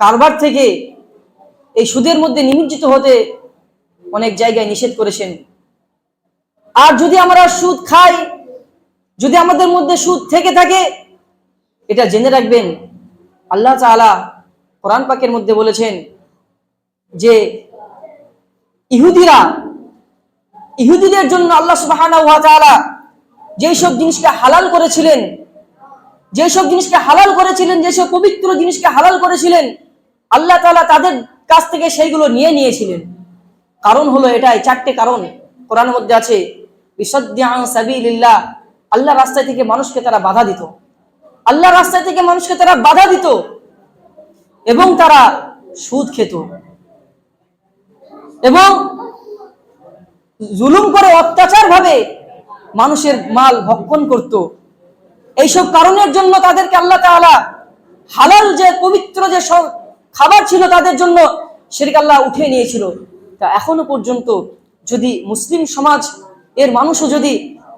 কারবার থেকে এই সুদের মধ্যে নিমজ্জিত হতে অনেক জায়গায় নিষেধ করেছেন। আর যদি আমরা সুদ খাই, যদি আমাদের মধ্যে সুদ থেকে থাকে, এটা জেনে রাখবেন, আল্লাহ তাআলা কোরআন পাকের মধ্যে বলেছেন যে ইহুদিরা, ইহুদিদের জন্য আল্লাহ তাআলা যেই সব জিনিসকে হালাল করেছিলেন যেসব জিনিসকে হালাল করেছিলেন যেসব পবিত্র জিনিসকে হালাল করেছিলেন আল্লাহ তাআলা তাদের কাছ থেকে সেইগুলো নিয়ে নিয়েছিলেন। কারণ হলো এটাই, চারটে কারণ। কোরআনের মধ্যে আছে আল্লাহ রাস্তায় থেকে মানুষকে তারা বাধা দিত। আল্লাহ রাস্তায় থেকে মানুষকে তারা বাধা দিত এবং তারা সুদ খেত। এবং জুলুম করে অত্যাচার ভাবে মানুষের মাল ভক্ষণ করত। এইসব কারণের জন্য তাদেরকে আল্লাহ তাআলা হালাল যে, পবিত্র যে খাবার ছিল তাদের জন্য সেটাকে আল্লাহ উঠিয়ে নিয়েছিল। তা এখনও পর্যন্ত যদি মুসলিম সমাজ, এর মানুষও যদি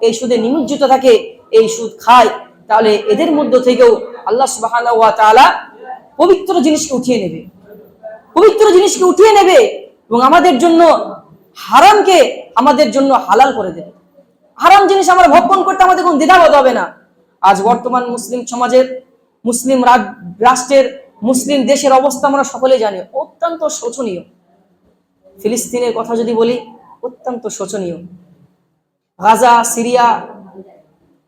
এই সুদে নিমজ্জিত থাকে, এই সুদ খায়, তাহলে এদের মধ্য থেকেও আল্লাহ তাআলা পবিত্র জিনিসকে উঠিয়ে নেবে। পবিত্র জিনিসকে উঠিয়ে নেবে এবং আমাদের জন্য হারামকে আমাদের জন্য হালাল করে দেবে। হারাম জিনিস আমরা ভক্ষণ করতে আমাদের কোনো দ্বিধাবোধ হবে না। আজ বর্তমান মুসলিম সমাজের, মুসলিম রাষ্ট্রের মুসলিম দেশের অবস্থা আমরা সকলে জানি, অত্যন্ত শোচনীয়। ফিলিস্তিনের কথা যদি বলি, অত্যন্ত শোচনীয়। গাজা, সিরিয়া,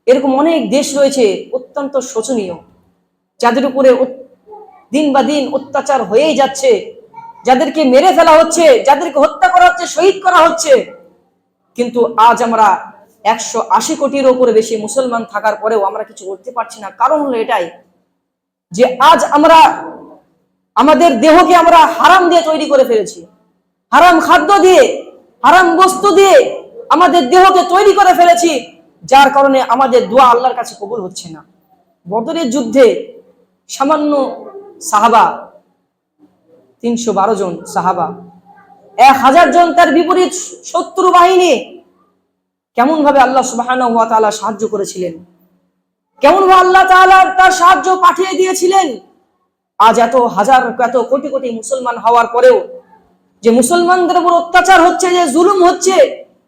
এরকম অনেক দেশ রয়েছে, অত্যন্ত শোচনীয়, যাদের উপরে দিন বা দিন অত্যাচার হয়েই যাচ্ছে, যাদেরকে মেরে ফেলা হচ্ছে, যাদেরকে হত্যা করা হচ্ছে, শহীদ করা হচ্ছে। কিন্তু আজ আমরা একশো আশি কোটির ওপরে বেশি মুসলমান থাকার পরেও আমরা কিছু করতে পারছি না। কারণ হলো এটাই যে আজ আমরা আমাদের দেহকে আমরা হারাম দিয়ে তৈরি করে ফেলেছি। হারাম খাদ্য দিয়ে, হারাম বস্তু দিয়ে আমাদের দেহকে তৈরি করে ফেলেছি, যার কারণে আমাদের দোয়া আল্লাহর কাছে কবুল হচ্ছে না। বদরের যুদ্ধে সামান্য সাহাবা, তিনশো বারো জন সাহাবা, এক হাজার জন তার বিপরীত শত্রু বাহিনী কেমন ভাবে আল্লাহ তাআলা সাহায্য করেছিলেন? কেমন আল্লাহ তাআলা তার সাহায্য পাঠিয়ে দিয়েছিলেন? আজ এত হাজার, এত কোটি কোটি মুসলমান হওয়ার পরেও যে মুসলমানদের উপর অত্যাচার হচ্ছে, যে জুলুম হচ্ছে,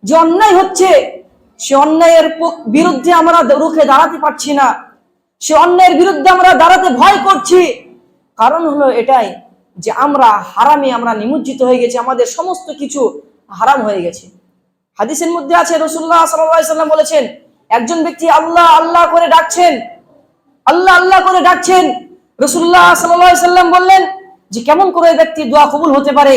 যে অন্যায় হচ্ছে, সে অন্যায়ের বিরুদ্ধে আমরা রুখে দাঁড়াতে পারছি না। সে অন্যায়ের বিরুদ্ধে আমরা দাঁড়াতে ভয় করছি। কারণ হলো এটাই যে আমরা হারামে আমরা নিমজ্জিত হয়ে গেছি, আমাদের সমস্ত কিছু হারাম হয়ে গেছে। হাদিসের মধ্যে আছে রসুল্লাহ সাল্লাম বলেছেন একজন ব্যক্তি আল্লাহ আল্লাহ করে ডাকছেন, আল্লাহ আল্লাহ করে ডাকছেন। রসুল্লাহ সাল্লাম বললেন যে, কেমন করে ব্যক্তি দোয়া কবুল হতে পারে?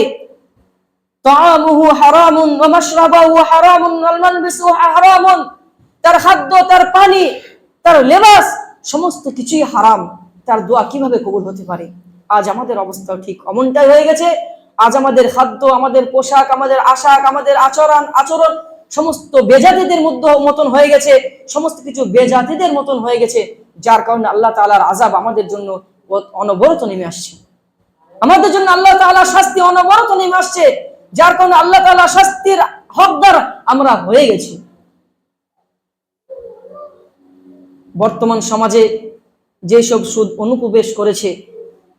তার খাদ্য, তার পানি, তার লেবাস, সমস্ত কিছুই হারাম। তার দোয়া কীভাবে কবুল হতে পারে? আজ আমাদের অবস্থা ঠিক অমনটাই হয়ে গেছে। আজ আমাদের খাদ্য, আমাদের পোশাক, আমাদের আশাক, আমাদের আচরণ আচরণ সমস্ত বেজাতিদের মধ্যে মতন হয়ে গেছে, সমস্ত কিছু বেজাতিদের মতন হয়ে গেছে, যার কারণে আল্লাহ তাআলার আজাব আমাদের জন্য অনবরত নেমে আসছে। আমাদের জন্য আল্লাহ তাআলা শাস্তি অনবরত নেমে আসছে, যার কারণে আল্লাহ তাআলা শাস্তির হকদার আমরা হয়ে গেছি। বর্তমান সমাজে যেসব সুদ অনুপ্রবেশ করেছে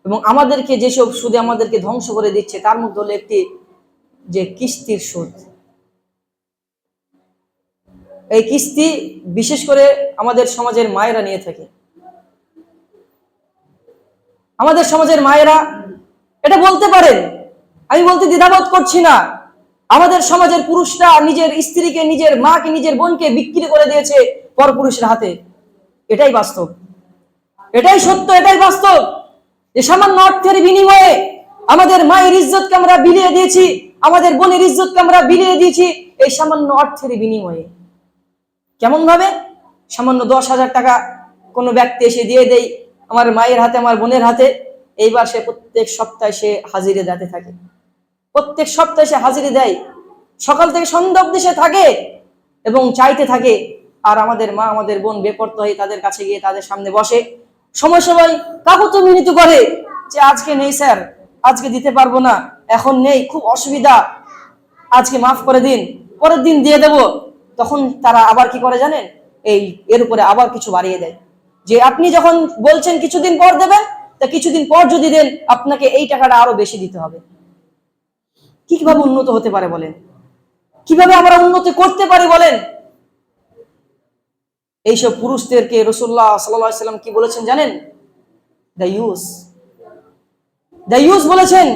এবং আমাদেরকে যেসব সুদে আমাদেরকে ধ্বংস করে দিচ্ছে, তার মধ্যে হলো একটি যে কিস্তির সুদ। এই কিস্তি বিশেষ করে আমাদের সমাজের মায়েরা নিয়ে থাকে। আমাদের সমাজের মায়েরা এটা বলতে পারেন। আমি বলতে দ্বিধাবোধ করছি না। আমাদের সমাজের পুরুষরা নিজের স্ত্রীকে, নিজের মাকে, নিজের বোনকে বিক্রি করে দিয়েছে পরপুরুষের হাতে। এটাই বাস্তব। এটাই সত্য, এটাই বাস্তব। যে সামান্য অর্থের বিনিময়ে আমাদের মায়ের ইজ্জতকে আমরা বিলিয়ে দিয়েছি, আমাদের বোনের ইজ্জতকে আমরা বিলিয়ে দিয়েছি, এই সামান্য অর্থের বিনিময়ে। কেমন ভাবে সামান্য দশ হাজার টাকা কোনো ব্যক্তি এসে দিয়ে দেই আমার মায়ের হাতে, আমার বোনের হাতে। এইবার সে প্রত্যেক সপ্তাহে সে হাজিরে দিতে থাকে। প্রত্যেক সপ্তাহে সে হাজিরে দেয়। সকাল থেকে সন্ধ্যা অব্দি সে থাকে এবং চাইতে থাকে। আর আমাদের মা, আমাদের বোন বেপর্ত হয়ে তাদের কাছে গিয়ে তাদের সামনে বসে। সময় সময় কাকুত মিনিত করে যে, আজকে নেই স্যার, আজকে দিতে পারব না। এখন নেই, খুব অসুবিধা। আজকে মাফ করে দিন, পরের দিন দিয়ে দেব। তখন তারা আবার কি করে জানেন? এই, এর উপরে আবার কিছু বাড়িয়ে দেয়। যে আপনি যখন বলছেন কিছুদিন পর দেবেন, তা কিছুদিন পর যদি দেন, আপনাকে এই টাকাটা আরও বেশি দিতে হবে। কি কীভাবে উন্নত হতে পারে বলেন? কীভাবে আমরা উন্নতি করতে পারি বলেন? এইসব পুরুষদেরকে রসুল্লাহ সাল্লাম কি বলেছেন জানেন? দ্য ইউস দ্য ইউস বলেছেন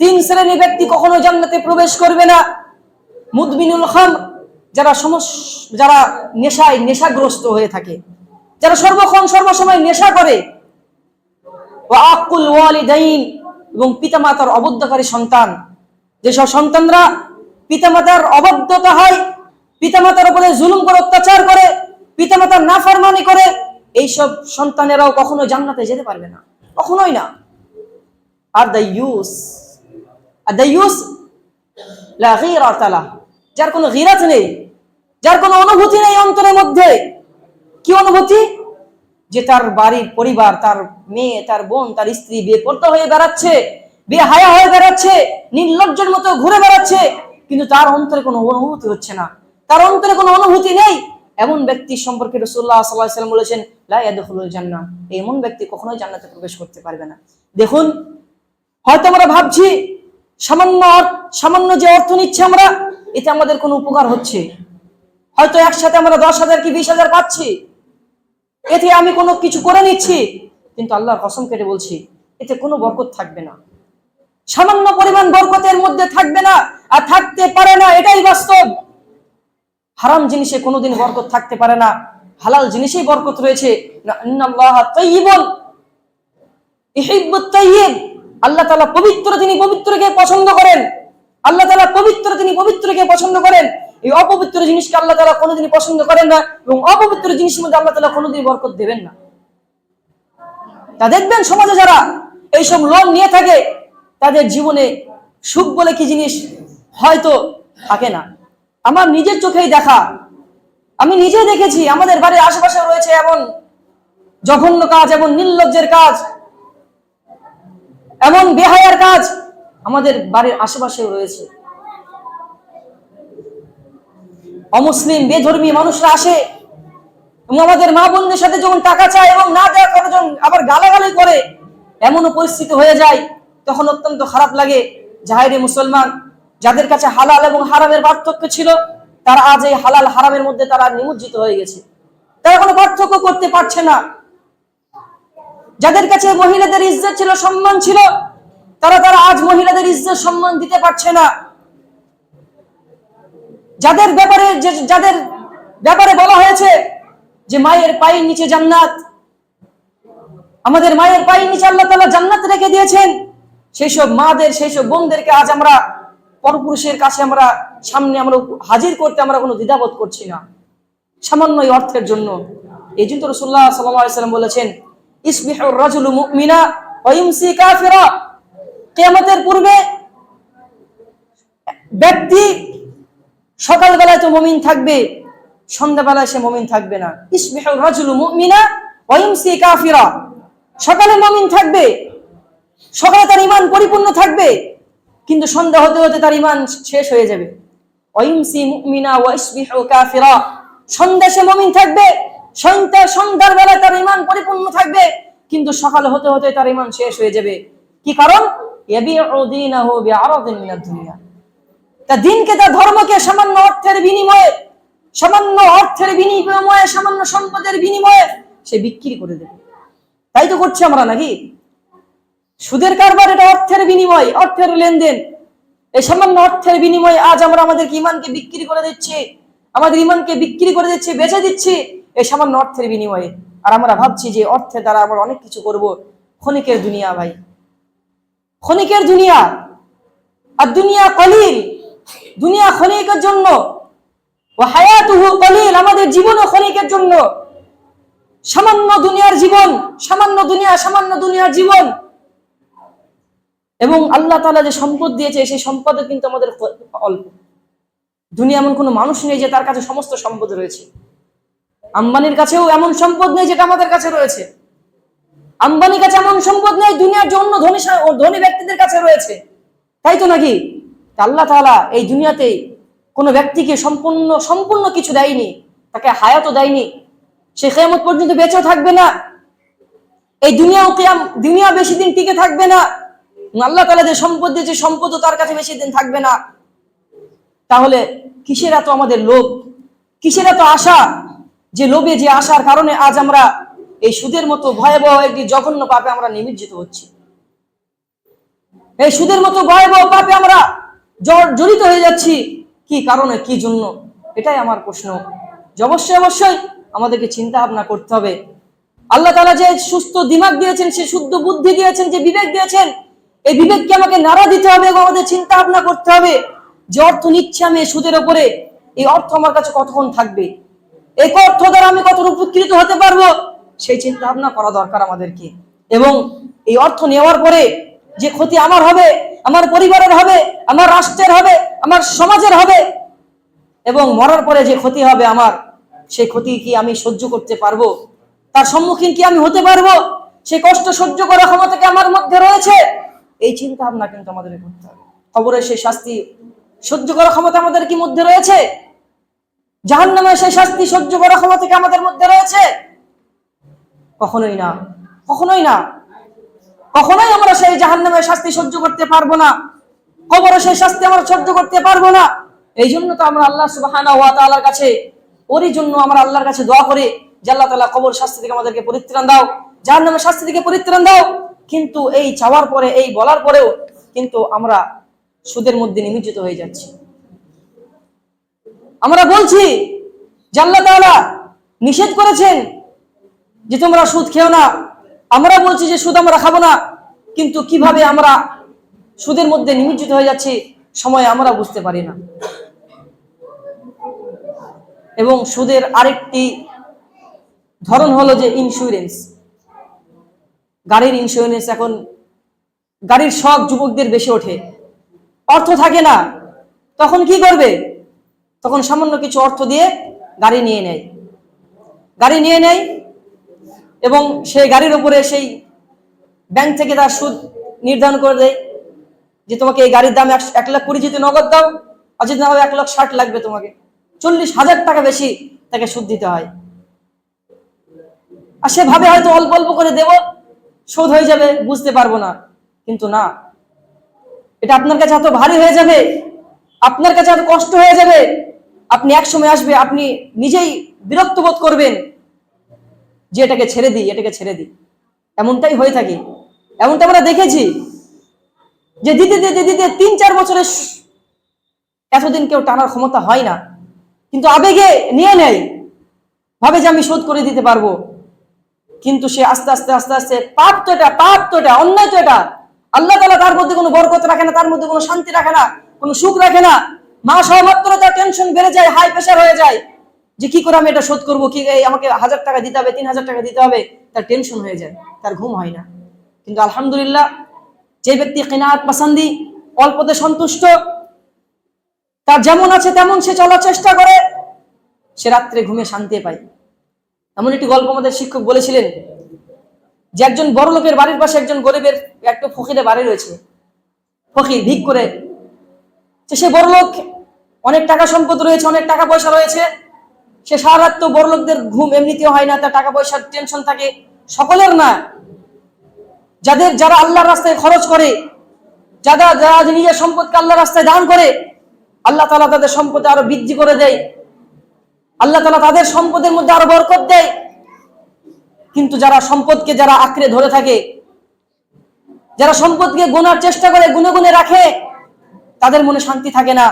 তিন শ্রেণি ব্যক্তি কখনো জান্নাতে প্রবেশ করবে না। মুদমিনুল খাম, যারা সমস, যারা নেশায় নেশাগ্রস্ত হয়ে থাকে, যারা সর্বক্ষণ সর্বসময় নেশা করে আকুল ওয়ালিদাইন এবং পিতামাতার অবদ্ধকারী সন্তান। যেসব সন্তানরা পিতামাতার অবদ্ধতা হয়, পিতামাতার উপরে জুলুম করে, অত্যাচার করে, পিতামাতার নাফরমানি করে, এইসব সন্তানেরাও কখনো জান্নাতে যেতে পারবে না। কখনোই না। আর দ্য ইউস আর দ্য ইউস লা। যার কোনো গিরাত নেই, যার কোনো অনুভূতি নেই অন্তরের মধ্যে। কি অনুভূতি? যে তার বাড়ির পরিবার, তার মেয়ে, তার বোন, তার স্ত্রী বিয়ে করতে হয়ে বেড়াচ্ছে, বিয়ে হায়া হয়ে বেড়াচ্ছে, নির্লজ্জের মতো ঘুরে বেড়াচ্ছে, কিন্তু তার অন্তরে কোনো অনুভূতি হচ্ছে না। তার অন্তরে কোনো অনুভূতি নেই। এমন ব্যক্তি সম্পর্কে রসুল্লাহ সাল্লাহ সাল্লাম বলেছেন লাইয়াদুল জান্না এমন ব্যক্তি কখনোই জান্নাতে প্রবেশ করতে পারবে না। দেখুন, হয়তো আমরা ভাবছি, সামান্য সামান্য যে অর্থ নিচ্ছে আমরা এতে আমাদের কোনো উপকার হচ্ছে? হয়তো একসাথে আমরা দশ হাজার কি বিশ হাজার পাচ্ছি? এতে আমি কোনো কিছু করে নিচ্ছি? কিন্তু আল্লাহর কসম কেটে বলছি, এতে কোনো বরকত থাকবে না। সামান্য পরিমাণ বরকতের মধ্যে থাকবে না, আর থাকতে পারে না, এটাই বাস্তব। হারাম জিনিসে কোনোদিন বরকত থাকতে পারে না, হালাল জিনিসেই বরকত রয়েছে। আল্লাহ তালা পবিত্র তিনি পবিত্রকে পছন্দ করেন আল্লাহ তাআলা পবিত্র তিনি পবিত্রকে পছন্দ করেন, এই অপবিত্র জিনিসকে আল্লাহ তাআলা কোনোদিনই পছন্দ করেন না এবং অপবিত্র জিনিসের মধ্যে আল্লাহ তাআলা কোনোদিন বরকত দেবেন না। তা দেখবেন সমাজে যারা এইসব লোন নিয়ে থাকে, তাদের জীবনে সুখ বলে কি জিনিস হয়তো থাকে না। আমার নিজের চোখেই দেখা। আমি নিজে দেখেছি, আমাদের বাড়ির আশেপাশে রয়েছে এমন জঘন্য কাজ, এমন নির্লজ্জের কাজ, এমন বেহায়ার কাজ আমাদের বাড়ির আশেপাশেও রয়েছে। অমুসলিম, বেধর্মী মানুষরা আসে এবং আমাদের মা বোনদের সাথে যখন টাকা চায় এবং না দেওয়ার কারণে আবার গালাগালি করে, এমনও পরিস্থিতি হয়ে যায়, তখন অত্যন্ত খারাপ লাগে। জাহেরি মুসলমান যাদের কাছে হালাল এবং হারামের পার্থক্য ছিল, তারা আজ এই হালাল হারামের মধ্যে তারা নিমজ্জিত হয়ে গেছে। তারা কোনো পার্থক্য করতে পারছে না। যাদের কাছে মহিলাদের ইজ্জত ছিল, সম্মান ছিল তারা তারা আজ মহিলাদের ইজ্জত সম্মান দিতে পারছে না। যাদের ব্যাপারে যাদের ব্যাপারে বলা হয়েছে যে মায়ের পায়ের নিচে জান্নাত, আমাদের মায়ের পায়ের নিচে আল্লাহ তাআলা জান্নাত রেখে দিয়েছেন সেই সব মাদের সেই সব বোনদেরকে আজ আমরা পরপুরুষের কাছে আমরা সামনে আমরা হাজির করতে আমরা কোনো দ্বিধাবোধ করছি না। সামান্য অর্থের জন্য। এই জন্য রসুল্লাহ সাল্লাম বলেছেন ইসবিহুর রাজুলু মুমিনা কাফিরা। কিয়ামতের পূর্বে ব্যক্তি সকালবেলায় তো মমিন থাকবে, সন্ধ্যাবেলায় সে মমিন থাকবে না। কাফিরা। সকালে মমিন থাকবে, সকালে তার ইমান পরিপূর্ণ থাকবে, কিন্তু সন্ধ্যা হতে হতে তার ইমান শেষ হয়ে যাবে। ওয়াইমসি মুমিনা ওয়া ইসবিহু কাফিরা। সন্ধ্যা সে মুমিন থাকবে, সন্ধ্যা সন্ধ্যার বেলায় তার ইমান পরিপূর্ণ থাকবে, কিন্তু সকাল হতে হতে তার ইমান শেষ হয়ে যাবে। কি কারণ? ধর্মকে সামান্য অর্থের বিনিময়ে, সামান্য অর্থের বিনিময়ে, সামান্য সম্পদের বিনিময়ে সে বিক্রি করে দেবে। তাই তো করছি আমরা নাকি? সুদের কারবার এটা অর্থের বিনিময়, অর্থের লেনদেন। এই সামান্য অর্থের বিনিময়ে আজ আমরা আমাদের ইমানকে বিক্রি করে দিচ্ছি, আমাদের ইমানকে বিক্রি করে দিচ্ছি, বেচে দিচ্ছি এই সামান্য অর্থের বিনিময়ে। আর আমরা ভাবছি যে অর্থে দ্বারা আমরা অনেক কিছু করব। ক্ষণিকের দুনিয়া ভাই। ক্ষণিকের দুনিয়া আর দুনিয়া কলিল। দুনিয়া ক্ষণিকের জন্য ও হায়াতুহু কলিল, আমাদের জীবনও ক্ষণিকের জন্য। সামান্য দুনিয়ার জীবন, সামান্য দুনিয়া, সামান্য দুনিয়ার জীবন। এবং আল্লাহ তাআলা যে সম্পদ দিয়েছে, সেই সম্পদও কিন্তু আমাদের অল্প। দুনিয়া এমন কোনো মানুষ নেই যে তার কাছে সমস্ত সম্পদ রয়েছে। আম্বানির কাছেও এমন সম্পদ নেই যেটা আমাদের কাছে রয়েছে। আম্বানির কাছে এমন সম্পদ নেই দুনিয়ার জন্য ধনী ধনী ব্যক্তিদের কাছে রয়েছে। তাই তো নাকি? আল্লাহ তাআলা এই দুনিয়াতে কোনো ব্যক্তিকে সম্পূর্ণ সম্পূর্ণ কিছু দেয়নি, তাকে হায়াতও দেয়নি। সে কেয়ামত পর্যন্ত বেঁচেও থাকবে না। এই দুনিয়াও কিয়াম, দুনিয়া বেশি দিন টিকে থাকবে না। আল্লাহ তালা যে সম্পদ দিয়েছে, সম্পদও তার কাছে বেশি দিন থাকবে না। তাহলে কিসের এত আমাদের লোভ? কিসের এত আশা? যে লোভে যে আশার কারণে আজ আমরা এই সুদের মতো ভয়াবহ একটি জঘন্য পাপে আমরা নিমজ্জিত হচ্ছি। এই সুদের মতো ভয়াবহ পাপে আমরা জড়িত হয়ে যাচ্ছি। কি কারণে, কি জন্য? এটাই আমার প্রশ্ন। অবশ্যই অবশ্যই আমাদেরকে চিন্তা ভাবনা করতে হবে। আল্লাহ তালা যে সুস্থ দিমাগ দিয়েছেন, সে শুদ্ধ বুদ্ধি দিয়েছেন, যে বিবেক দিয়েছেন, এই বিবেককে আমাকে নাড়া দিতে হবে এবং আমাদের চিন্তা ভাবনা করতে হবে যে অর্থ নিচ্ছে আমি সুদের ওপরে এই অর্থ আমার কাছে কতক্ষণ থাকবে? এই অর্থ দ্বারা আমি কত উপকৃত হতে পারব? সেই চিন্তা ভাবনা করা দরকার আমাদেরকে। এবং এই অর্থ নেওয়ার পরে যে ক্ষতি আমার হবে, আমার পরিবারের হবে, আমার রাষ্ট্রের হবে, আমার সমাজের হবে, এবং মরার পরে যে ক্ষতি হবে আমার, সেই ক্ষতি কি আমি সহ্য করতে পারব? তার সম্মুখীন কি আমি হতে পারব? সেই কষ্ট সহ্য করার ক্ষমতা কি আমার মধ্যে রয়েছে? এই চিন্তা ভাবনা কিন্তু আমাদের করতে হবে। খবরে সেই শাস্তি সহ্য করার ক্ষমতা আমাদের কি মধ্যে রয়েছে? জাহান নামে সেই শাস্তি সহ্য করার ক্ষমতা কি আমাদের মধ্যে রয়েছে? কখনোই না কখনোই না। কখনোই আমরা সেই জাহান্নামে শাস্তি সহ্য করতে পারব না। কবরে সেই শাস্তি আমরা সহ্য করতে পারব না। এই জন্য তো আমরা আল্লাহ সুবহানাহু ওয়া তাআলার কাছে, ওরই জন্য আমরা আল্লাহর কাছে দোয়া করি যে আল্লাহ তাআলা কবর শাস্তি থেকে আমাদেরকে পরিত্রাণ দাও জাহান নামের শাস্তি থেকে পরিত্রাণ দাও। কিন্তু এই চাওয়ার পরে, এই বলার পরেও কিন্তু আমরা সুদের মধ্যে নিমজ্জিত হয়ে যাচ্ছি। আমরা বলছি যে আল্লাহ তাআলা নিষেধ করেছেন যে তোমরা সুদ খেও না, আমরা বলছি যে সুদ আমরা খাব না, কিন্তু কীভাবে আমরা সুদের মধ্যে নিমজ্জিত হয়ে যাচ্ছি সময় আমরা বুঝতে পারি না। এবং সুদের আরেকটি ধরন হলো যে ইন্স্যুরেন্স গাড়ির ইন্স্যুরেন্স এখন গাড়ির শখ যুবকদের বেশি ওঠে। অর্থ থাকে না, তখন কি করবে? তখন সামান্য কিছু অর্থ দিয়ে গাড়ি নিয়ে নেয়। গাড়ি নিয়ে নেয় এবং সেই গাড়ির উপরে সেই ব্যাংক থেকে তার সুদ নির্ধারণ করে দেয় যে তোমাকে এই গাড়ির দাম এক- লাখ কুড়ি যদি নগদ দাও আর যদি না হয় এক লাখ ষাট লাগবে তোমাকে। চল্লিশ হাজার টাকা বেশি তাকে সুদ দিতে হয়। আর সে ভাবে হয়তো অল্প অল্প করে দেব, শোধ হয়ে যাবে, বুঝতে পারব না। কিন্তু না। এটা আপনার কাছে এত ভারী হয়ে যাবে, আপনার কাছে এত কষ্ট হয়ে যাবে, আপনি এক সময় আসবে, আপনি নিজেই বিরক্ত বোধ করবেন। যে এটাকে ছেড়ে দিই, এটাকে ছেড়ে দিই। এমনটাই হয়ে থাকে। এমনটা আমরা দেখেছি যে দিতে দিতে দিতে তিন, চার বছরের এতদিন কেউ টানার ক্ষমতা হয় না। কিন্তু আবেগে নিয়ে নেয়। ভাবে যে আমি শোধ করে দিতে পারব। কিন্তু সে আস্তে আস্তে আস্তে আস্তে পাপ তো এটা, পাপ তো এটা, অন্যায় তো এটা। আল্লাহ তালা তার মধ্যে কোনো বরকত রাখে না, তার মধ্যে কোনো শান্তি রাখে না, কোনো সুখ রাখে না। মা সহমাত্র তার টেনশন বেড়ে যায় হাই প্রেশার হয়ে যায়। যে কি করে আমি এটা শোধ করব? কি আমাকে হাজার টাকা দিতে হবে, তিন হাজার টাকা দিতে হবে? তার টেনশন হয়ে যায়, তার ঘুম হয় না। কিন্তু আলহামদুলিল্লাহ, যে ব্যক্তি কেনাত পাসান্দি অল্পতে সন্তুষ্ট, তার যেমন আছে তেমন সে চলার চেষ্টা করে, সে রাত্রে ঘুমে শান্তি পায়। এমন একটি গল্প আমাদের শিক্ষক বলেছিলেন, যে একজন বড় লোকের বাড়ির পাশে একজন গরিবের একটা ফকিরের বাড়ি রয়েছে। ফকির ভিক করে সে বড় লোক, অনেক টাকা সম্পদ রয়েছে, অনেক টাকা পয়সা রয়েছে সে সারা তো বড় লোকদের ঘুম এমনিতেও হয় না, তার টাকা পয়সার টেনশন থাকে, সকলের না। যাদের, যারা আল্লাহর রাস্তায় খরচ করে, যারা যারা নিজের সম্পদকে আল্লাহর রাস্তায় দান করে, আল্লাহ তালা তাদের সম্পদে আরও বৃদ্ধি করে দেয়। আল্লাহ তালা তাদের সম্পদের মধ্যে আরও বরকত দেয়। কিন্তু যারা সম্পদকে যারা আঁকড়ে ধরে থাকে, যারা সম্পদকে গোনার চেষ্টা করে, গুনে গুনে রাখে, তাদের মনে শান্তি থাকে না।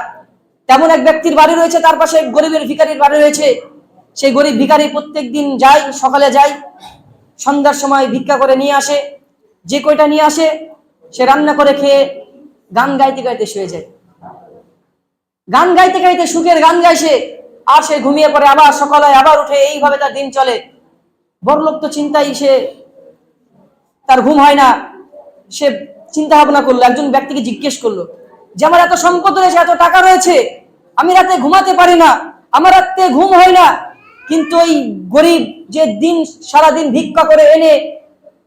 তেমন এক ব্যক্তির বাড়ি রয়েছে, তার পাশে গরিবের ভিখারির বাড়ি রয়েছে। সেই গরিব ভিখারি প্রত্যেক দিন যায়, সকালে যায়, সন্ধ্যার সময় ভিক্ষা করে নিয়ে আসে। যে কয়টা নিয়ে আসে, সে রান্না করে খেয়ে গান গাইতে গাইতে শুয়ে যায়। গান গাইতে গাইতে সুখের গান গায় সে, আর সে ঘুমিয়ে পড়ে, আবার সকালে আবার উঠে এইভাবে তার দিন চলে। বড় লোক তো চিন্তাই সে, তার ঘুম হয় না। সে চিন্তা ভাবনা করল, একজন ব্যক্তিকে জিজ্ঞেস করল, যে আমার এত সম্পদ রয়েছে, এত টাকা রয়েছে আমি রাতে ঘুমাতে পারি না, আমার রাতে ঘুম হয় না। কিন্তু ওই গরিব যে দিন সারা দিন ভিক্ষা করে এনে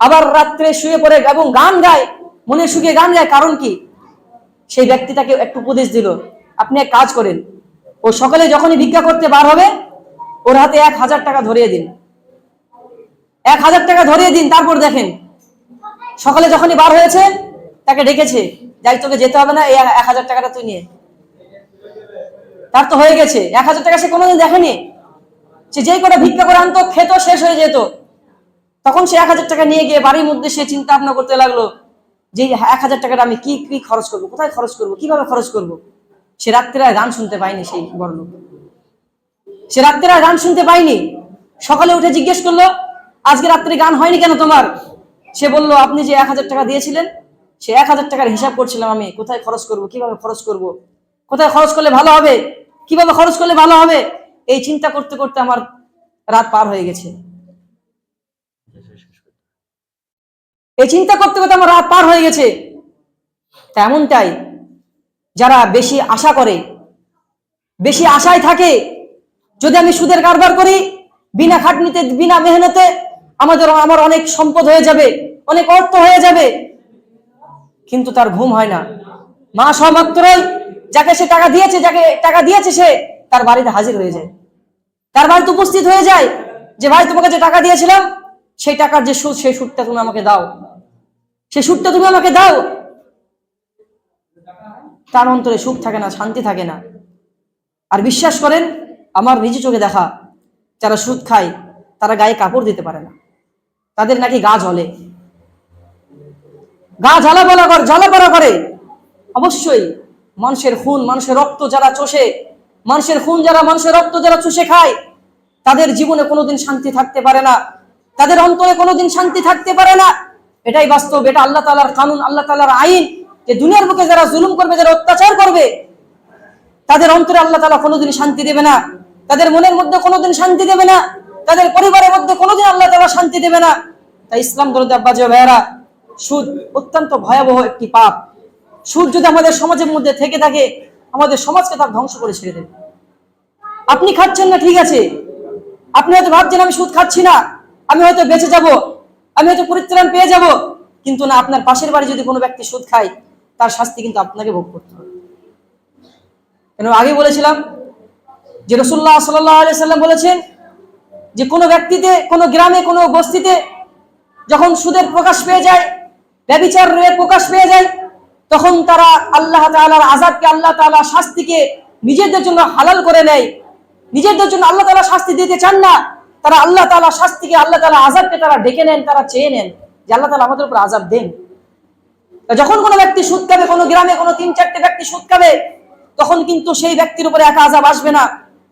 আবার রাত্রে শুয়ে পড়ে এবং গান গায়, মনে সুখে গান গায়, কারণ কি? সেই ব্যক্তি তাকে একটু উপদেশ দিল, আপনি এক কাজ করেন, ও সকালে যখনই ভিক্ষা করতে বার হবে, ওর হাতে এক হাজার টাকা ধরিয়ে দিন। এক হাজার টাকা ধরিয়ে দিন, তারপর দেখেন, সকালে যখনই বার হয়েছে, তাকে ডেকেছে, যাই তোকে যেতে হবে না, এই এক হাজার টাকাটা তুই নিয়ে। তার তো হয়ে গেছে। এক হাজার টাকা সে কোনোদিন দেখেনি। সে যেই করে ভিক্ষা করে আনতো খেত শেষ হয়ে যেত। তখন সে এক হাজার টাকা নিয়ে গিয়ে বাড়ির মধ্যে সে চিন্তা ভাবনা করতে লাগল যে, এক হাজার টাকাটা আমি কি কি খরচ করব? কোথায় খরচ করব? কীভাবে খরচ করব? সে রাত্রে গান শুনতে পায়নি সেই বড় লোক সে রাত্রে গান শুনতে পায়নি। সকালে উঠে জিজ্ঞেস করল, আজকে রাত্রে গান হয়নি কেন তোমার? সে বলল, আপনি যে এক হাজার টাকা দিয়েছিলেন, সে এক হাজার টাকার হিসাব করছিলাম আমি। কোথায় খরচ করব? কীভাবে খরচ করব? কোথায় খরচ করলে ভালো হবে? কীভাবে খরচ করলে ভালো হবে? এই চিন্তা করতে করতে আমার রাত পার হয়ে গেছে। এই চিন্তা করতে করতে আমার রাত পার হয়ে গেছে। তেমনটাই যারা বেশি আশা করে, বেশি আশায় থাকে, যদি আমি সুদের কারবার করি, বিনা খাটনিতে, বিনা মেহনতে আমাদের, আমার অনেক সম্পদ হয়ে যাবে, অনেক অর্থ হয়ে যাবে। কিন্তু তার ঘুম হয় না। মা সমাত্রই যাকে সে টাকা দিয়েছে, যাকে টাকা দিয়েছে সে, তার বাড়িতে হাজির হয়ে যায়। তার বাড়িতে উপস্থিত হয়ে যায় যে, ভাই, তোমাকে যে টাকা দিয়েছিলাম, সেই টাকার যে সুদ, সেই সুদটা তুমি আমাকে দাও। সেই সুদটা তুমি আমাকে দাও। তার অন্তরে সুখ থাকে না, শান্তি থাকে না। আর বিশ্বাস করেন, আমার নিজে চোখে দেখা, যারা সুদ খায়, তারা গায়ে কাপড় দিতে পারে না। তাদের নাকি গা জ্বলে। গা জ্বালা বলা করে জ্বালা করে। অবশ্যই মানুষের খুন, মানুষের রক্ত যারা চষে, মানুষের খুন যারা, মানুষের রক্ত যারা চষে খায়, তাদের জীবনে কোনোদিন শান্তি থাকতে পারে না। তাদের অন্তরে কোনোদিন শান্তি থাকতে পারে না। এটাই বাস্তব, এটা আল্লাহ তালার কানুন, আল্লাহ তালার আইন। যে দুনিয়ার বুকে যারা জুলুম করবে, যারা অত্যাচার করবে, তাদের অন্তরে আল্লাহ তালা কোনোদিন শান্তি দেবে না। তাদের মনের মধ্যে কোনোদিন শান্তি দেবে না। তাদের পরিবারের মধ্যে কোনোদিন আল্লাহ তালা শান্তি দেবে না। তাই ইসলাম দরদে আব্বাজ ভাইয়ারা, সুদ অত্যন্ত ভয়াবহ একটি পাপ। সুদ যদি আমাদের সমাজের মধ্যে থেকে থাকে, আমাদের সমাজকে তার ধ্বংস করে ছেড়ে দেবে। আপনি খাচ্ছেন না, ঠিক আছে। আপনি হয়তো ভাবছেন, আমি সুদ খাচ্ছি না। আমি হয়তো বেঁচে যাব, আমি হয়তো পরিত্রাণ পেয়ে যাব। কিন্তু না, আপনার পাশের বাড়ি যদি কোনো ব্যক্তি সুদ খায়, তার শাস্তি কিন্তু আপনাকে ভোগ করতে হবে। কেন, আগে বলেছিলাম যে রসুল্লাহ সাল্লাম বলেছেন যে কোনো ব্যক্তিতে, কোনো গ্রামে, কোনো বস্তিতে যখন সুদের প্রকাশ পেয়ে যায় ব্যবিচার প্রকাশ পেয়ে যায় তখন তারা আল্লাহ তালার আজাদকে আল্লাহ তালা শাস্তিকে নিজেদের জন্য হালাল করে নেয়। নিজেদের জন্য আল্লাহ তালা শাস্তি দিতে চান না। তারা আল্লাহ তালা শাস্তিকে আল্লাহ তালা আজাদকে তারা ডেকে নেন, তারা চেয়ে নেন যে আল্লাহ তালা আমাদের উপর আজাদ দেন। যখন কোনো ব্যক্তি সুদ খাবে, কোনো গ্রামে কোনো তিন চারটে ব্যক্তি সুদ খাবে, তখন কিন্তু সেই ব্যক্তির উপরে একা আজাব আসবে না।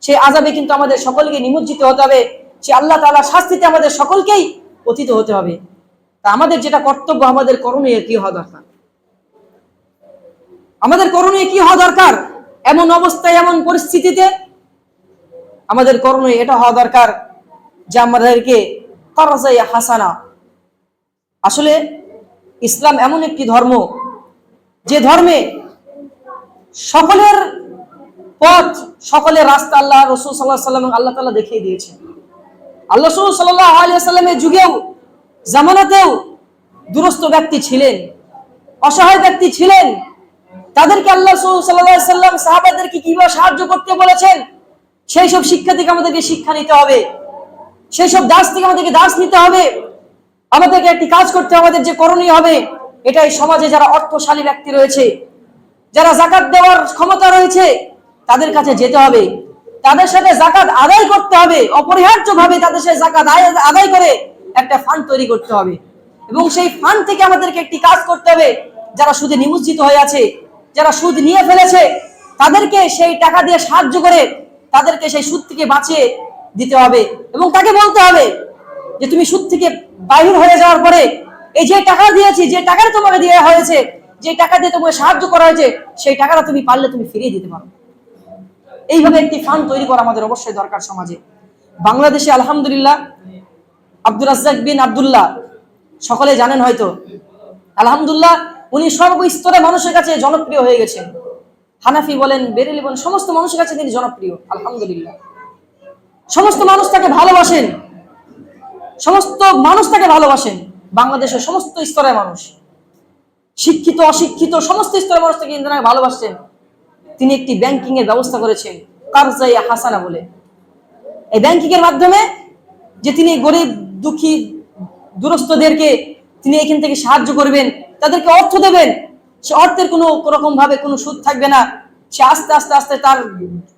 সেই আজাবে কিন্তু আমাদের সকলকে নিমজ্জিত হতে হবে। সে আল্লাহ তালা শাস্তিতে আমাদের সকলকেই পতিত হতে হবে। তা আমাদের যেটা কর্তব্য, আমাদের করণীয় কি হওয়া দরকার? আমাদের করণীয় কি হওয়া দরকার? এমন অবস্থায়, এমন পরিস্থিতিতে আমাদের করণীয় এটা হওয়া দরকার যে আমাদেরকে হাসানা। আসলে ইসলাম এমন একটি ধর্ম, যে ধর্মে সকলের পথ, সকলের রাস্তা আল্লাহ রসুল সাল্লাহ সাল্লাম আল্লাহ তালা দেখিয়ে দিয়েছেন। আল্লাহ রসুল সাল্লাহ আলিয়া যুগেও, জামানাতেও দুরস্ত ব্যক্তি ছিলেন, অসহায় ব্যক্তি ছিলেন তাদেরকে আল্লাহ সাল্লাম সাহাবাদেরকে কীভাবে সাহায্য করতে বলেছেন? সেই সব শিক্ষা থেকে আমাদেরকে শিক্ষা নিতে হবে। সেই সব দাস থেকে আমাদেরকে দাস নিতে হবে। আমাদেরকে একটি কাজ করতে আমাদের যে করণীয় হবে, এটাই সমাজে যারা অর্থশালী ব্যক্তি রয়েছে, যারা জাকাত দেওয়ার ক্ষমতা রয়েছে, তাদের কাছে যেতে হবে। তাদের সাথে জাকাত আদায় করতে হবে। অপরিহার্য ভাবে তাদের সাথে জাকাত আদায় করে একটা ফান্ড তৈরি করতে হবে। এবং সেই ফান্ড থেকে আমাদেরকে একটি কাজ করতে হবে, যারা সুদে নিমজ্জিত হয়ে আছে যারা সুদ নিয়ে ফেলেছে, তাদেরকে সেই টাকা দিয়ে সাহায্য করে তাদেরকে সেই সুদ থেকে বাঁচিয়ে দিতে হবে এবং তাকে বলতে হবে যে তুমি সুদ থেকে বাহির হয়ে যাওয়ার পরে এই যে টাকা দিয়েছি, যে টাকাটা তোমাকে দেওয়া হয়েছে, যে টাকা দিয়ে তোমাকে সাহায্য করা হয়েছে, সেই টাকাটা তুমি পারলে তুমি ফিরিয়ে দিতে পারো। এইভাবে একটি ফান্ড তৈরি করা আমাদের অবশ্যই দরকার সমাজে। বাংলাদেশে আলহামদুলিল্লাহ আব্দুর রাজ্জাক বিন আবদুল্লাহ, সকলে জানেন হয়তো। আলহামদুল্লাহ উনি সর্বস্তরে মানুষের কাছে জনপ্রিয় হয়ে গেছেন। হানাফি বলেন, বেরেলি বলেন, সমস্ত মানুষের কাছে তিনি জনপ্রিয়, আলহামদুলিল্লাহ। সমস্ত মানুষ তাকে ভালোবাসেন। সমস্ত মানুষ তাকে ভালোবাসেন। বাংলাদেশের সমস্ত স্তরের মানুষ। শিক্ষিত, অশিক্ষিত, সমস্ত স্তরের মানুষ তাকে ইন্দ্রাকে ভালোবাসছেন তিনি একটি ব্যাংকিং এর ব্যবস্থা করেছেন, কারজাই হাসানা বলে। এই ব্যাংকিং এর মাধ্যমে যে তিনি গরিব, দুঃখী, দুরস্থদেরকে তিনি এখান থেকে সাহায্য করবেন তাদেরকে অর্থ দেবেন। সে অর্থের কোনো রকম ভাবে কোনো সুদ থাকবে না। সে আস্তে আস্তে আস্তে তার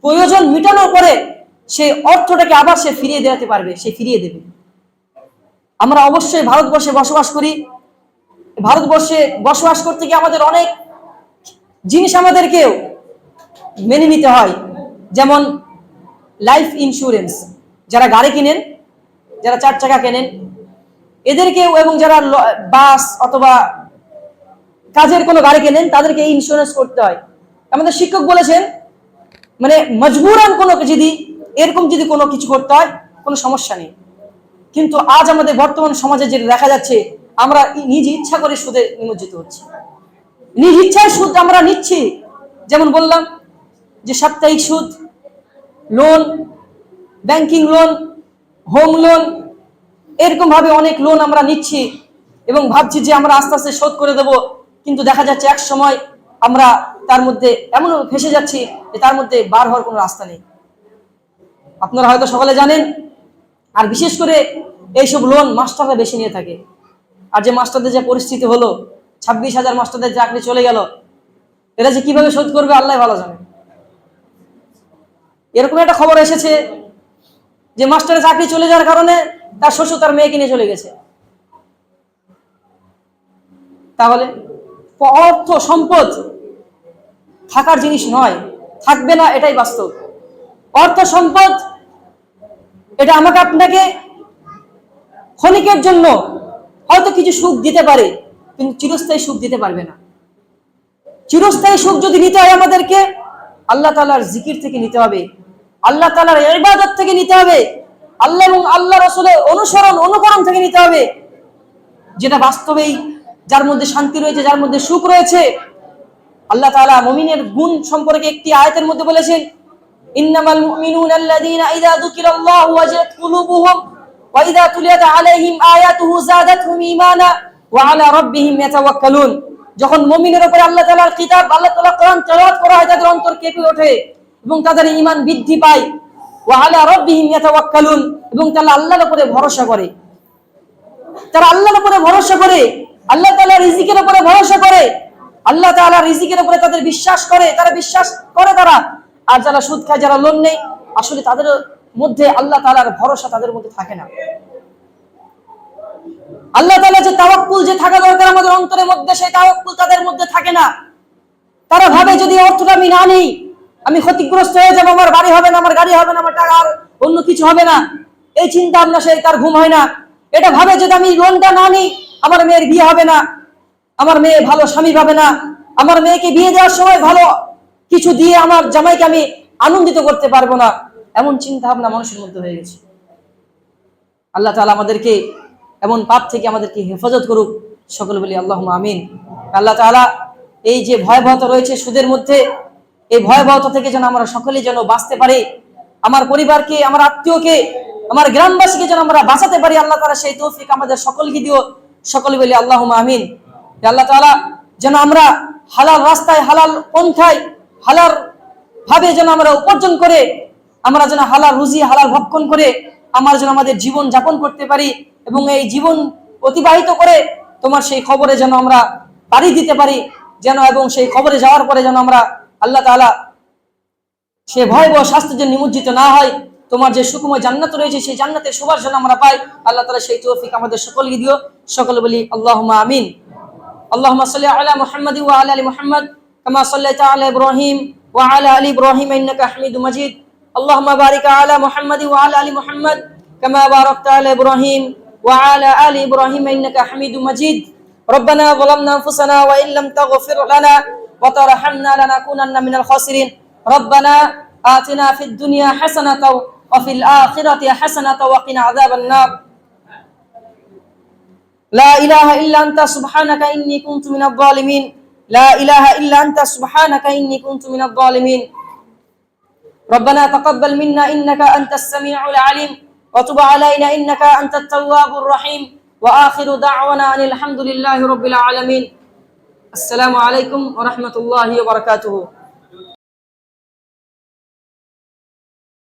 প্রয়োজন মেটানোর পরে সে অর্থটাকে আবার সে ফিরিয়ে দেওয়াতে পারবে, সে ফিরিয়ে দেবে। আমরা অবশ্যই ভারতবর্ষে বসবাস করি। ভারতবর্ষে বসবাস করতে গিয়ে আমাদের অনেক জিনিস আমাদেরকেও মেনে নিতে হয়। যেমন লাইফ ইন্স্যুরেন্স যারা গাড়ি কিনেন, যারা চার চাকা কেনেন, এদেরকেও এবং যারা বাস অথবা কাজের কোনো গাড়ি কেনেন, তাদেরকে এই ইন্স্যুরেন্স করতে হয়। আমাদের শিক্ষক বলেছেন মানে মজবুরান কোনো যদি, এরকম যদি কোনো কিছু করতে হয়, কোনো সমস্যা নেই। কিন্তু আজ আমাদের বর্তমান সমাজে যেটা দেখা যাচ্ছে, আমরা নিজ ইচ্ছা করে সুদে নিমজ্জিত হচ্ছি। নিজ ইচ্ছায় সুদ আমরা নিচ্ছি। যেমন বললাম যে সাপ্তাহিক সুদ, loan banking loan home loan এরকমভাবে অনেক লোন আমরা নিচ্ছি এবং ভাবছি যে আমরা আস্তে আস্তে শোধ করে দেব। কিন্তু দেখা যাচ্ছে এক সময় আমরা তার মধ্যে এমন ফেসে যাচ্ছি যে তার মধ্যে বার হওয়ার কোনো রাস্তা নেই। আপনারা হয়তো সকলে জানেন, আর বিশেষ করে এইসব লোন মাস্টাররা বেশি নিয়ে থাকে। আর যে মাস্টারদের যে পরিস্থিতি হলো, ছাব্বিশ হাজার মাস্টারদের চাকরি চলে গেল, এরা যে কীভাবে শোধ করবে আল্লাহ ভালো জানে। এরকম একটা খবর এসেছে যে মাস্টারের চাকরি চলে যাওয়ার কারণে তার শ্বশুর তার মেয়েকে নিয়ে চলে গেছে। তাহলে অর্থ, সম্পদ থাকার জিনিস নয়। থাকবে না, এটাই বাস্তব। অর্থ, সম্পদ, এটা আমাকে আপনাকে ক্ষণিকের জন্য হয়তো কিছু সুখ দিতে পারে, কিন্তু চিরস্থায়ী সুখ দিতে পারবে না। চিরস্থায়ী সুখ যদি নিতে হয় আমাদেরকে, আল্লাহ তালার জিকির থেকে নিতে হবে। আল্লাহ তালার ইবাদত থেকে নিতে হবে। আল্লাহ এবং আল্লাহ রসুলের অনুসরণ, অনুকরণ থেকে নিতে হবে। যেটা বাস্তবেই যার মধ্যে শান্তি রয়েছে, যার মধ্যে সুখ রয়েছে। আল্লাহ তাআলা মুমিনের গুণ সম্পর্কে একটি আয়াতের মধ্যে বলেছেন যখন আল্লাহ কিতাব অন্তর কেঁপে ওঠে এবং তাদের বৃদ্ধি পায়। এবং তারা আল্লাহর উপরে ভরসা করে। তারা আল্লাহর উপরে ভরসা করে। আল্লাহ তাআলা রিজিকের উপরে ভরসা করে। আল্লাহ তাআলা রিজিকের উপরে তাদের বিশ্বাস করে, তারা বিশ্বাস করে তারা। আর যারা সুদ খায়, যারা লোন নেই আসলে তাদের মধ্যে আল্লাহ তাআলার ভরসা তাদের মধ্যে থাকে না। আল্লাহ তাআলা যে তাওয়াক্কুল, যে থাকা দরকার আমাদের অন্তরের মধ্যে, সেই তাওয়াক্কুল তাদের মধ্যে থাকে না। তারা ভাবে, যদি অর্থটা আমি না নিই, আমি ক্ষতিগ্রস্ত হয়ে যাব, আমার বাড়ি হবে না, আমার গাড়ি হবে না, আমার টাকা, আর অন্য কিছু হবে না। এই চিন্তা ভাবনা সে তার ঘুম হয় না। এটা ভাবে, যদি আমি লোনটা না নিই আমার মেয়ের বিয়ে হবে না, আমার মেয়ে ভালো স্বামী পাবে না, আমার মেয়েকে বিয়ে দেওয়ার সময় ভালো কিছু দিয়ে আমার জামাইকে আমি আনন্দিত করতে পারব না, এমন চিন্তা ভাবনা মানুষের মধ্যে হয়ে গেছে। আল্লাহ তাআলা আমাদেরকে এমন পাপ থেকে আমাদেরকে হেফাজত করুক, সকল বলি আল্লাহ আমিন। আল্লাহ তাআলা এই যে ভয়াবহতা রয়েছে সুদের মধ্যে, এই ভয়াবহতা থেকে যেন আমরা সকলে যেন বাঁচতে পারি, আমার পরিবারকে, আমার আত্মীয়কে, আমার গ্রামবাসীকে যেন আমরা বাঁচাতে পারি, আল্লাহ তাআলা সেই তৌফিক আমাদের সকলকে দিও। সকলে বলি আল্লাহ আমিন। আল্লাহ তাআলা, যেন আমরা হালাল রাস্তায়, হালাল পন্থায়, হালাল ভাবে যেন আমরা উপার্জন করে, আমরা যেন হালাল রুজি, হালাল ভক্ষণ করে, আমরা যেন আমাদের জীবন যাপন করতে পারি এবং এই জীবন অতিবাহিত করে তোমার সেই খবরে যেন আমরা পাড়ি দিতে পারি, যেন এবং সেই খবরে যাওয়ার পরে যেন আমরা আল্লাহ তাআলা সে ভয়াবহ স্বাস্থ্য যেন নিমজ্জিত না হয়। তোমার যে সুকুময় জান্নাত রয়েছে সেই জান্নাতের সুবাস যেন আমরা পাই আল্লাহ তাআলা সেই তৌফিক আমাদের সকলকে দিও সকলে বলি আল্লাহুম্মা আমিন اللهم صل على محمد وعلى ال محمد كما صليت على ابراهيم وعلى ال ابراهيم انك حميد مجيد اللهم بارك على محمد وعلى ال محمد كما باركت على ابراهيم وعلى ال ابراهيم انك حميد مجيد ربنا ظلمنا انفسنا وان لم تغفر لنا وترحمنا لنكونن من الخاسرين ربنا آتنا في الدنيا حسنة وفي الآخرة حسنة وقنا عذاب النار. لا إله إلا أنت سبحانك إني كنت من الظالمين. لا إله إلا أنت سبحانك إني كنت من الظالمين. ربنا تقبل منا إنك أنت السميع العليم. وتب علينا إنك أنت التواب الرحيم. وآخر دعوانا أن الحمد لله رب العالمين. السلام عليكم ورحمة الله وبركاته.